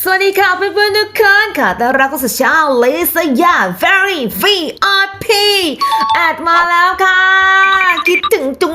สวัสดีค่ะเพื่อนๆทุกคนค่ะต้อนรับเข้าสู่ช่องลิซยา very VIP แอดมาแล้วค่ะ คิดถึงจุง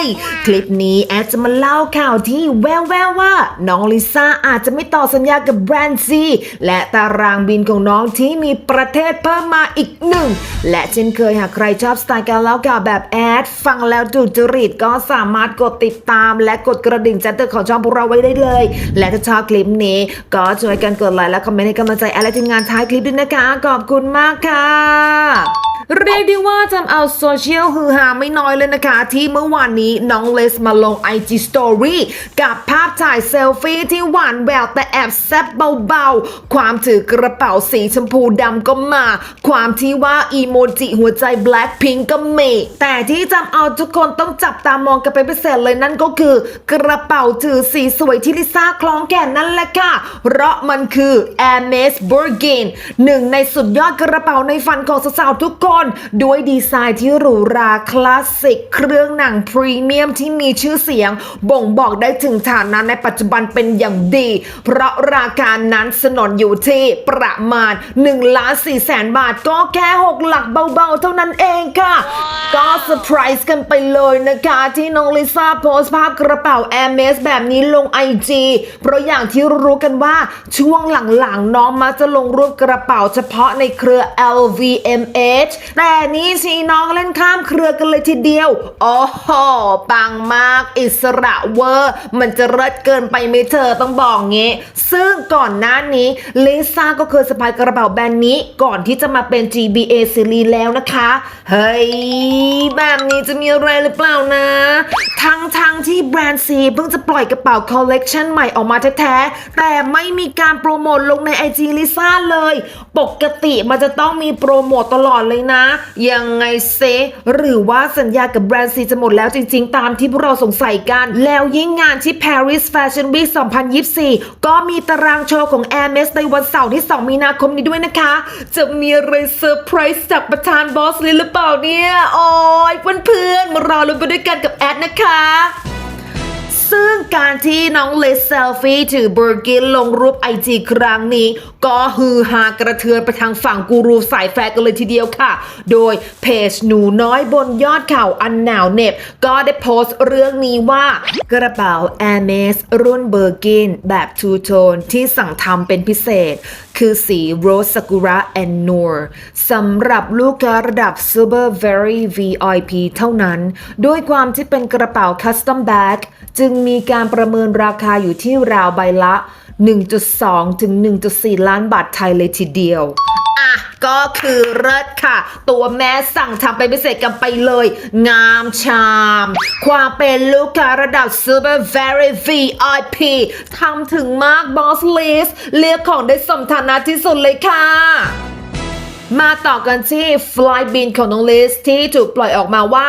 ย คลิปนี้แอดจะมาเล่าข่าวที่แววๆว่า น้องลิซ่าอาจจะไม่ต่อสัญญากับแบรนด์ซีและตารางบินของน้องที่มีประเทศเพิ่มมาอีกหนึ่ง และเช่นเคยหากใครชอบสไตล์การเล่าข่าวแบบแอด ฟังแล้วถูกจริตก็สามารถกดติดตาม และกดกระดิ่งแจ้งเตือนของช่องพวกเราไว้ได้เลย และถ้าชอบคลิปนี้ ก็ช่วยกันกดไลค์และคอมเมนต์ให้กำลังใจแอดและทีมงานท้ายคลิปด้วยนะคะขอบคุณมากค่ะ เรียกได้ว่าทำเอาโซเชียลฮือฮาไม่น้อยเลยนะคะ ที่เมื่อวานนี้น้องเลสมาลง IG Story กับภาพถ่ายเซลฟี่ที่หวานแววแต่แอบแซบเบาๆ ความถือกระเป๋าสีชมพูดำก็มา ความที่ว่าอีโมจิหัวใจ Blackpink ก็มีแต่ที่จำเอาทุกคนต้องจับตามองกันเป็นพิเศษเลยนั่นก็คือ กระเป๋าถือสีสวยที่ลิซ่าคล้องแขนนั่นแหละค่ะ เพราะมันคือ Hermes Birkin หนึ่งในสุดยอดกระเป๋าในฝันของสาวๆทุกคนด้วยดีไซน์ที่หรูหราคลาสสิก เครื่องหนังพรีเมียมที่มีชื่อเสียง บ่งบอกได้ถึงฐานะในปัจจุบันเป็นอย่างดี เพราะราคานั้นสนนอยู่ที่ประมาณ1ล้าน4แสนบาทก็แค่ 6 หลักเบาๆ เท่านั้นเองค่ะ ก็เซอร์ไพรส์กันไปเลยนะคะ ที่น้องลิซ่าโพสต์ภาพกระเป๋า Hermes แบบนี้ลง IG เพราะอย่างที่รู้กันว่าช่วงหลังๆ น้องมักจะลงรูปกระเป๋าเฉพาะในเครือ LVMH แต่นี่สิน้องเล่นข้ามเครือกันเลยทีเดียวโอ้โหปังมาก อิสระเวอร์ มันจะเลิศเกินไปไหมเธอต้องบอกงี้ ซึ่งก่อนหน้านี้ลิซ่าก็เคยสะพายกระเป๋าแบรนด์นี้ก่อนที่จะมาเป็น GBA ซีรีส์แล้วนะคะ เฮ้ย แบบนี้จะมีอะไรหรือเปล่านะ ทั้งทางที่แบรนด์ซีเพิ่งจะปล่อยกระเป๋าคอลเลกชันใหม่ออกมาแท้ๆ แต่ไม่มีการโปรโมทลงในไอจีลิซ่าเลย ปกติมันจะต้องมีโปรโมทตลอดเลยนะยังไงเซหรือว่าสัญญากับแบรนด์ซีจะหมดแล้วจริง ๆ ตามที่พวกเราสงสัยกัน แล้วยิ่งงานที่ Paris Fashion Week 2024 ก็มีตารางโชว์ของ Hermes ในวันเสาร์ที่ 2 มีนาคมนี้ด้วยนะคะ จะมีอะไรเซอร์ไพรส์จากประธานบอสเลยหรือเปล่าเนี่ย โอ้ยเพื่อนๆมารอลุ้นไปด้วยกันกับแอดนะคะ ซึ่งการที่น้องเลสเซลฟี่ถือเบอร์กินลงรูปไอจีครั้งนี้ ก็ฮือฮากระเทือนไปทางฝั่งกูรูสายแฟร์กันเลยทีเดียวค่ะ โดยเพจหนูน้อยบนยอดเขาอันหนาวเหน็บ ก็ได้โพสต์เรื่องนี้ว่า กระเป๋า Hermes รุ่นเบอร์กินแบบทูโทนที่สั่งทำเป็นพิเศษ คือสีโรสซากุระแอนนูร์สำหรับลูกค้าระดับ Super Very VIP เท่านั้น ด้วยความที่เป็นกระเป๋าคัสตอมแบ็กจึงมีการประเมินราคาอยู่ที่ราวใบละ 1.2 ถึง 1.4 ล้านบาทไทยเลยทีเดียวอะก็คือเลิศค่ะ ตัวแม่สั่งทำไปนพิเศษกันไปเลย งามชาม ความเป็นลูกค้าระดับ Super Very VIP ทำถึงมาก Boss List เรียกของได้สมฐานะที่สุดเลยค่ะมาต่อกันที่ Fly Bill ของน้องลิสที่ถูกปล่อยออกมาว่า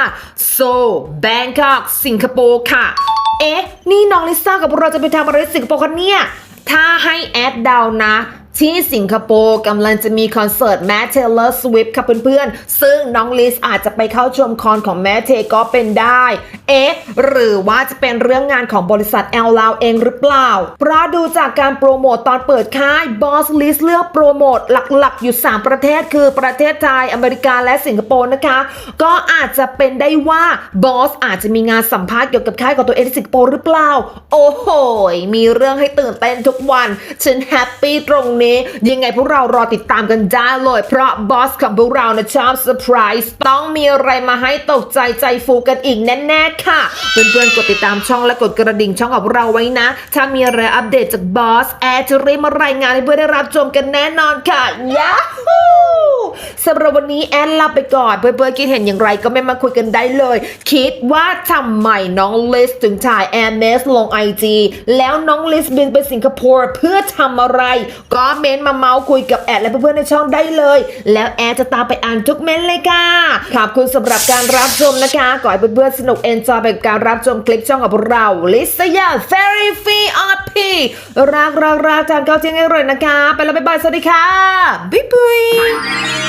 Seoul Bangkok สิงคโปร์ค่ะ เอ๊ะ นี่น้องลิซ่ากับเราจะไปทำอะไรสิงคโปร์กันเนี่ย ถ้าให้แอดเดานะที่สิงคโปร์กำลังจะมีคอนเสิร์ตแมทเทเลอร์สวิฟค่ะเพื่อนๆ ซึ่งน้องลิสอาจจะไปเข้าชมคอนของแมทเทก็เป็นได้ เอ๊ะ หรือว่าจะเป็นเรื่องงานของบริษัทแอลลาวเองหรือเปล่า เพราะดูจากการโปรโมตตอนเปิดค่ายบอสลิสเลือกโปรโมทหลักๆ อยู่ 3 ประเทศคือประเทศไทย อเมริกาและสิงคโปร์นะคะ ก็อาจจะเป็นได้ว่าบอสอาจจะมีงานสัมภาษณ์เกี่ยวกับค่ายของตัวเองที่สิงคโปร์หรือเปล่า โอ้โห มีเรื่องให้ตื่นเต้นทุกวัน ฉันแฮปปี้ตรงนี้ยังไงพวกเรารอติดตามกันได้เลย เพราะบอสของพวกเรานะชอบเซอร์ไพรส์ต้องมีอะไรมาให้ตกใจใจฟูกันอีกแน่ๆค่ะเพื่อนๆกดติดตามช่องและกดกระดิ่งช่องของเราไว้นะ ถ้ามีอะไรอัปเดตจากบอสแอร์จะรีบมารายงานให้เพื่อนได้รับชมกันแน่นอนค่ะยาฮู สำหรับวันนี้แอนลาไปก่อน เพื่อนๆคิดเห็นอย่างไรก็ไม่มาคุยกันได้เลย คิดว่าทำไมน้องลิสถึงถ่ายแอร์เมสลงไอจีแล้วน้องลิสบินไปสิงคโปร์เพื่อทำอะไร ก็เมนต์มาเมาส์คุยกับแอดและเพื่อนๆในช่องได้เลย แล้วแอดจะตามไปอ่านทุกเมนต์เลยค่ะ ขอบคุณสำหรับการรับชมนะคะขอให้เพื่อนๆสนุกเอนจอยไปกับการรับชมคลิปช่องของพวกเราลิสยา very free RP รักรักรักทานข้าเที่ยงให้อร่อยนะคะ ไปแล้วบ๊ายบายสวัสดีค่ะ บ๊ายบาย